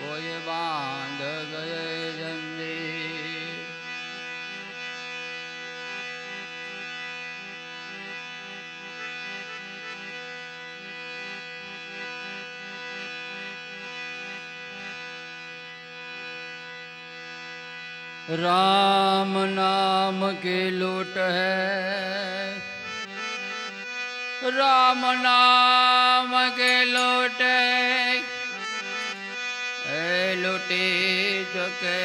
કોઈ બાંધ ગયે જંદે राम नाम के लोट है राम नाम के लोट है લૂટી જકે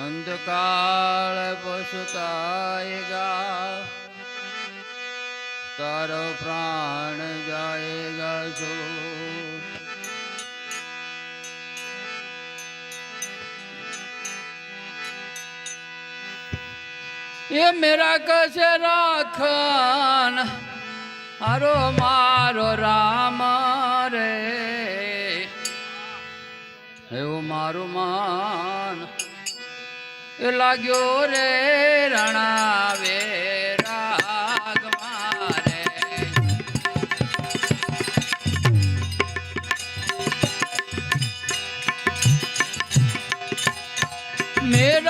અંધકાળ પશુકાયગા તારો પ્રાણ જાયગા છું ये मेरा कश राखन हरो मारो राम એવું મારું માન એ લાગ્યો રે રણાવે मेरा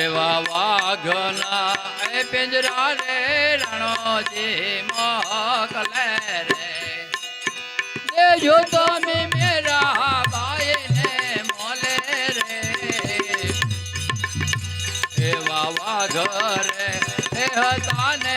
એવા વાઘના, એ પિંજરા રે રણોજી મોકલે રે. દેજો તમે મેરા ભાઈને મોલે રે. એવા વાઘ રે, એ હતા ને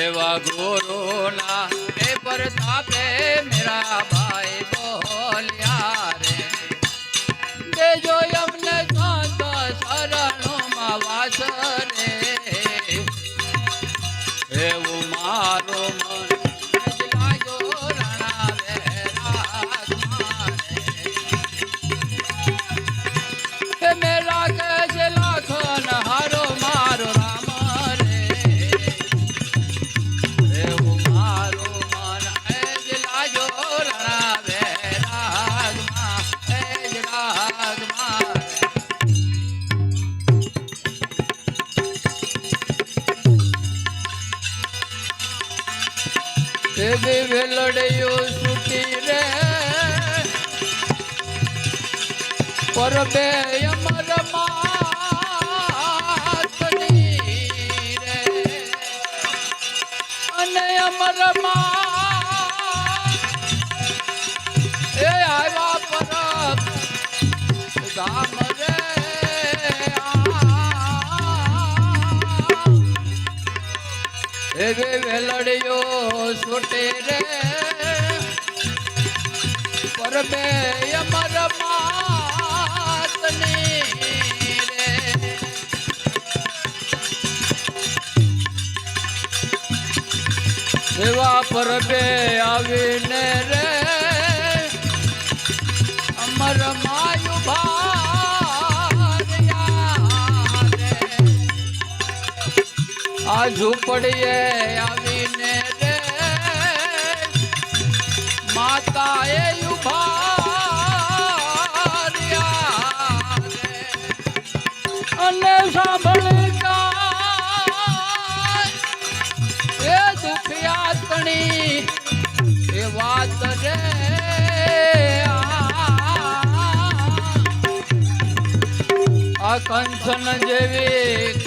એવા ગુરુના એ પરતાપે મેરા ભાઈ વેલડીઓ છૂટી રે. પર બે અમર માતની અને અમર એ એવે વેલડીઓ છૂટે રે. પર બે અમર માતની રે. એવા પર બે આવીને રે. અમર આ ઝૂંપડીએ આવીને રે માતાએ ઊભા રહ્યા રે. અને સાંભળતા એ દુખિયાતણી એ વાત રે આ કંચન જેવી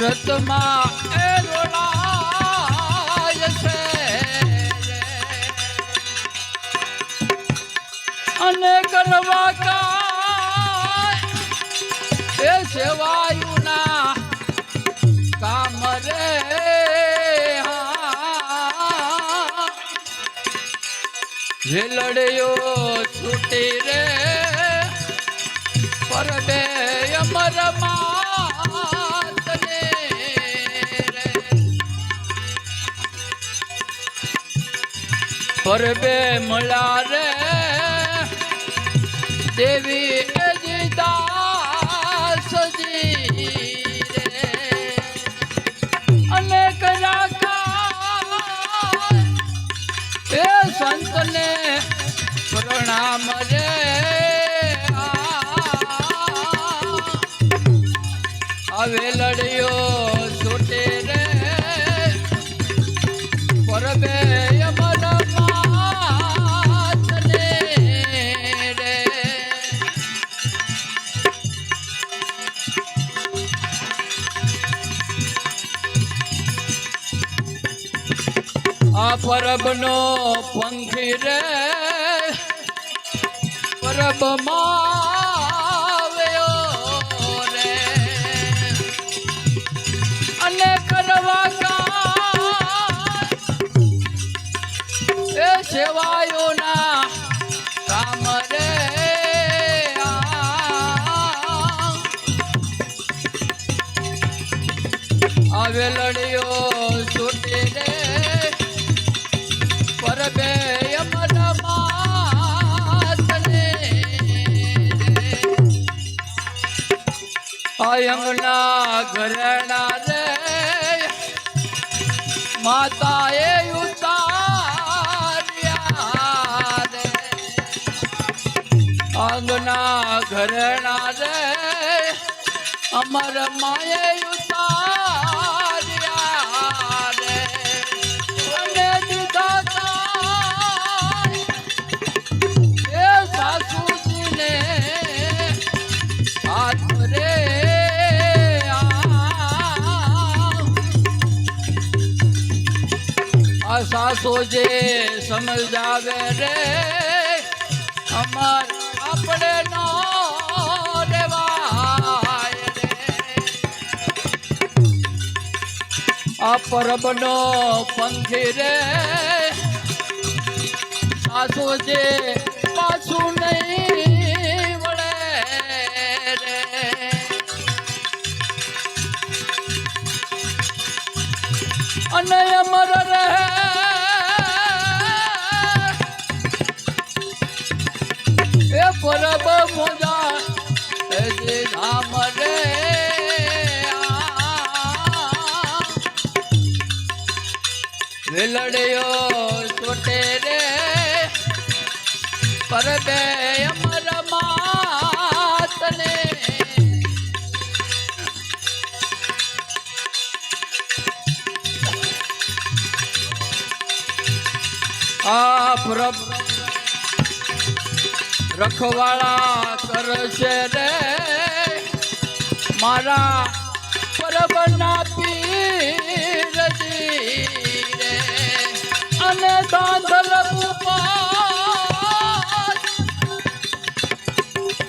રતમાં એ રોડાય કાય એ સેવાયુના કામ રે હા. છૂટી રે પર બે પર બે મળ્યા રે દેવી રાખા એ સંતને પ્રણામ રે. પરબનો પંખી રે, પરબમાં આવ્યો રે. અને કરવા કાય એ સેવાયોના કામ રે આવે લડ્યો અયંગના ઘરણા રે. માતાએ ઉતાર્યા રે. અંગના ઘરણા રે. અમર ઉતાર્યા આ સાસુ જે સમજાવે રે. અમાર આપણે નો રેવાય રે. આ પરબનો પંખી રે. સાસુ જે પાછું નહીં વળે રે. અને અમર રહે પરબ જે ધામ રે. વેલડ્યો છોટે રે પરબે અમર માતને આ પ્રભ રખવાળા કરશે રે. મારા પરબના પીરજી રે. અને દાંધલ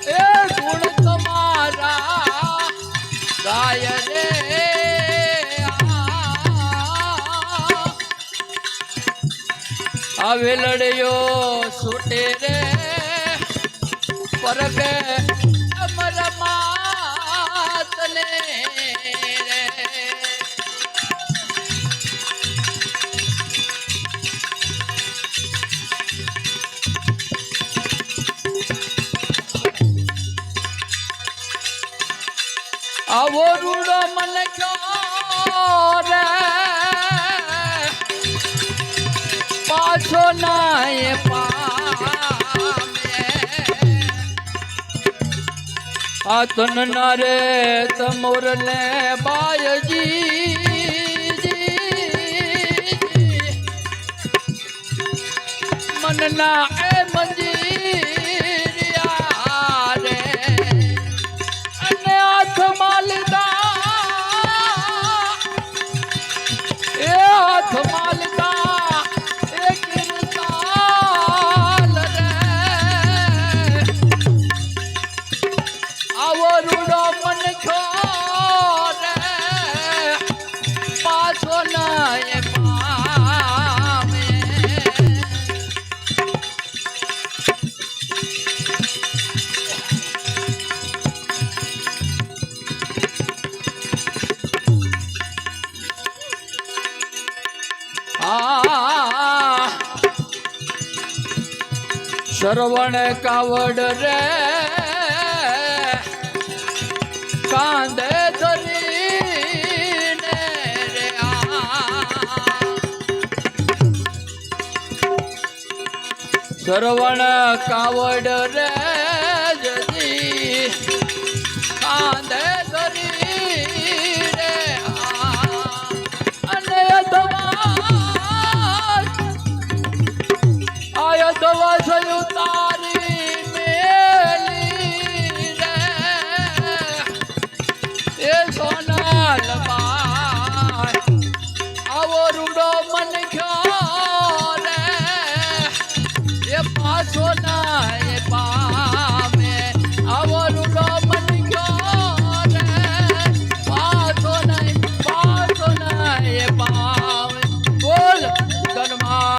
એ ગુણ તમારા ગાય રે. આવે લડ્યો છૂટે રે. પરબે અમર માતને આવો રૂડો મન ક્યો રે. પાછો નાય આ તન ના રે તમોર ને બાયજી. મનના શ્રવણ કાવડ રે. કાંદે સરવણ કાવડ રે.